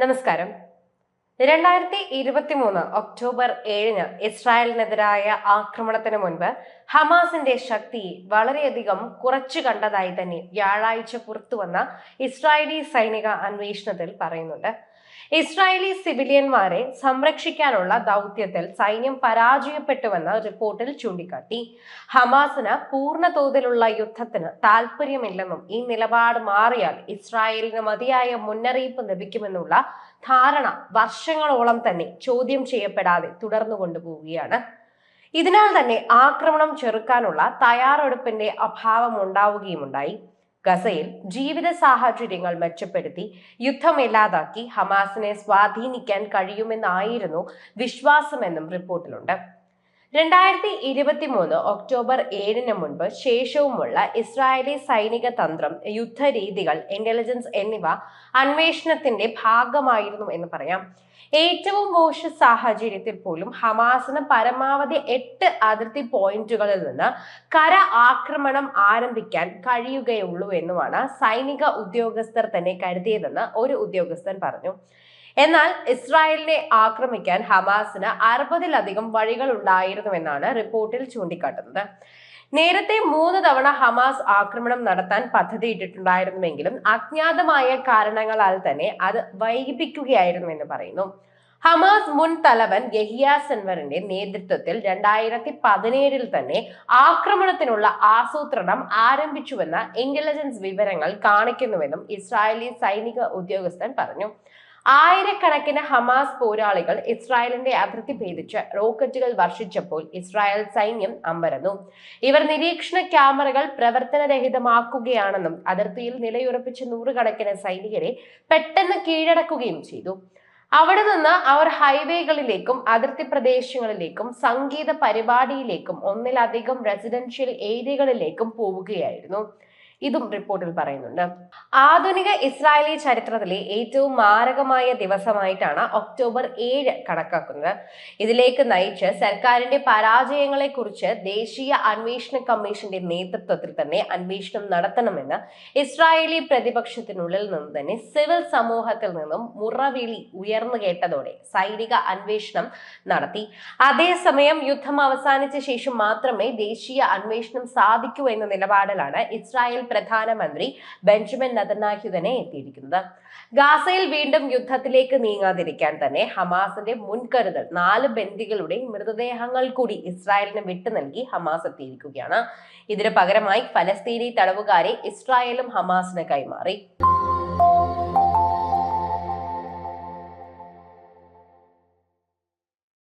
നമസ്കാരം. രണ്ടായിരത്തി ഇരുപത്തി മൂന്ന് ഒക്ടോബർ ഏഴിന് ഇസ്രായേലിനെതിരായ ആക്രമണത്തിന് മുൻപ് ഹമാസിന്റെ ശക്തി വളരെയധികം കുറച്ചു കണ്ടതായി തന്നെ വ്യാഴാഴ്ച പുറത്തുവന്ന ഇസ്രായേലി സൈനിക അന്വേഷണത്തിൽ പറയുന്നുണ്ട്. ഇസ്രായേലി സിവിലിയന്മാരെ സംരക്ഷിക്കാനുള്ള ദൗത്യത്തിൽ സൈന്യം പരാജയപ്പെട്ടുവെന്ന് റിപ്പോർട്ടിൽ ചൂണ്ടിക്കാട്ടി. ഹമാസിന് പൂർണ തോതിലുള്ള യുദ്ധത്തിന് താല്പര്യമില്ലെന്നും ഈ നിലപാട് മാറിയാൽ ഇസ്രായേലിന് മതിയായ മുന്നറിയിപ്പ് ലഭിക്കുമെന്നുള്ള ധാരണ വർഷങ്ങളോളം തന്നെ ചോദ്യം ചെയ്യപ്പെടാതെ തുടർന്നു കൊണ്ടുപോവുകയാണ്. ഇതിനാൽ തന്നെ ആക്രമണം ചെറുക്കാനുള്ള തയ്യാറെടുപ്പിന്റെ അഭാവം ഉണ്ടാവുകയുമുണ്ടായി. ഗസയിൽ ജീവിത സാഹചര്യങ്ങൾ മെച്ചപ്പെടുത്തി യുദ്ധമില്ലാതാക്കി ഹമാസിനെ സ്വാധീനിക്കാൻ കഴിയുമെന്നായിരുന്നു വിശ്വാസമെന്നും റിപ്പോർട്ടിലുണ്ട്. രണ്ടായിരത്തി ഇരുപത്തി മൂന്ന് ഒക്ടോബർ ഏഴിന് മുൻപ് ശേഷവുമുള്ള ഇസ്രായേലി സൈനിക തന്ത്രം യുദ്ധരീതികൾ ഇന്റലിജൻസ് എന്നിവ അന്വേഷണത്തിന്റെ ഭാഗമായിരുന്നു എന്ന് പറയാം. ഏറ്റവും മോശ സാഹചര്യത്തിൽ പോലും ഹമാസിന് പരമാവധി എട്ട് അതിർത്തി പോയിന്റുകളിൽ നിന്ന് കര ആക്രമണം ആരംഭിക്കാൻ കഴിയുകയുള്ളൂ എന്നുമാണ് സൈനിക ഉദ്യോഗസ്ഥർ തന്നെ കരുതിയതെന്ന് ഒരു ഉദ്യോഗസ്ഥൻ പറഞ്ഞു. എന്നാൽ ഇസ്രായേലിനെ ആക്രമിക്കാൻ ഹമാസിന് അറുപതിലധികം വഴികൾ ഉണ്ടായിരുന്നുവെന്നാണ് റിപ്പോർട്ടിൽ ചൂണ്ടിക്കാട്ടുന്നത്. നേരത്തെ മൂന്ന് തവണ ഹമാസ് ആക്രമണം നടത്താൻ പദ്ധതിയിട്ടിട്ടുണ്ടായിരുന്നുവെങ്കിലും അജ്ഞാതമായ കാരണങ്ങളാൽ തന്നെ അത് വൈകിപ്പിക്കുകയായിരുന്നു എന്ന് പറയുന്നു. ഹമാസ് മുൻ തലവൻ യഹിയ സെൻവറിന്റെ നേതൃത്വത്തിൽ രണ്ടായിരത്തി പതിനേഴിൽ തന്നെ ആക്രമണത്തിനുള്ള ആസൂത്രണം ആരംഭിച്ചുവെന്ന ഇന്റലിജൻസ് വിവരങ്ങൾ കാണിക്കുന്നുവെന്നും ഇസ്രായേലി സൈനിക ഉദ്യോഗസ്ഥൻ പറഞ്ഞു. ആയിരക്കണക്കിന് ഹമാസ് പോരാളികൾ ഇസ്രായേലിന്റെ അതിർത്തി ഭേദിച്ച് റോക്കറ്റുകൾ വർഷിച്ചപ്പോൾ ഇസ്രായേൽ സൈന്യം അമ്പരന്നു. ഇവർ നിരീക്ഷണ ക്യാമറകൾ പ്രവർത്തനരഹിതമാക്കുകയാണെന്നും അതിർത്തിയിൽ നിലയുറപ്പിച്ച നൂറുകണക്കിന് സൈനികരെ പെട്ടെന്ന് കീഴടക്കുകയും ചെയ്തു. അവിടെ നിന്ന് അവർ ഹൈവേകളിലേക്കും അതിർത്തി പ്രദേശങ്ങളിലേക്കും സംഗീത പരിപാടിയിലേക്കും ഒന്നിലധികം റെസിഡൻഷ്യൽ ഏരിയകളിലേക്കും പോവുകയായിരുന്നു. ഇതും റിപ്പോർട്ടിൽ പറയുന്നുണ്ട്. ആധുനിക ഇസ്രായേലി ചരിത്രത്തിലെ ഏറ്റവും മാരകമായ ദിവസമായിട്ടാണ് ഒക്ടോബർ ഏഴ് കണക്കാക്കുന്നത്. ഇതിലേക്ക് നയിച്ച് സർക്കാരിന്റെ പരാജയങ്ങളെ കുറിച്ച് ദേശീയ അന്വേഷണ കമ്മീഷന്റെ നേതൃത്വത്തിൽ തന്നെ അന്വേഷണം നടത്തണമെന്ന് ഇസ്രായേലി പ്രതിപക്ഷത്തിനുള്ളിൽ നിന്ന് തന്നെ സിവിൽ സമൂഹത്തിൽ നിന്നും മുറവിളി ഉയർന്നു കേട്ടതോടെ സൈനിക അന്വേഷണം നടത്തി. അതേസമയം യുദ്ധം അവസാനിച്ച ശേഷം മാത്രമേ ദേശീയ അന്വേഷണം സാധിക്കൂ എന്ന നിലപാടിലാണ് ഇസ്രായേൽ പ്രധാനമന്ത്രി ബെഞ്ചമിൻ നതനാഹ്യു തന്നെ എത്തിയിരിക്കുന്നത്. ഗാസയിൽ വീണ്ടും യുദ്ധത്തിലേക്ക് നീങ്ങാതിരിക്കാൻ തന്നെ ഹമാസിന്റെ മുൻകരുതൽ നാല് ബന്ദികളുടെ മൃതദേഹങ്ങൾ കൂടി ഇസ്രായേലിന് വിട്ടു നൽകി ഹമാസ് എത്തിയിരിക്കുകയാണ്. ഇതിന് പകരമായി ഫലസ്തീനി തടവുകാരെ ഇസ്രായേലും ഹമാസിന് കൈമാറി.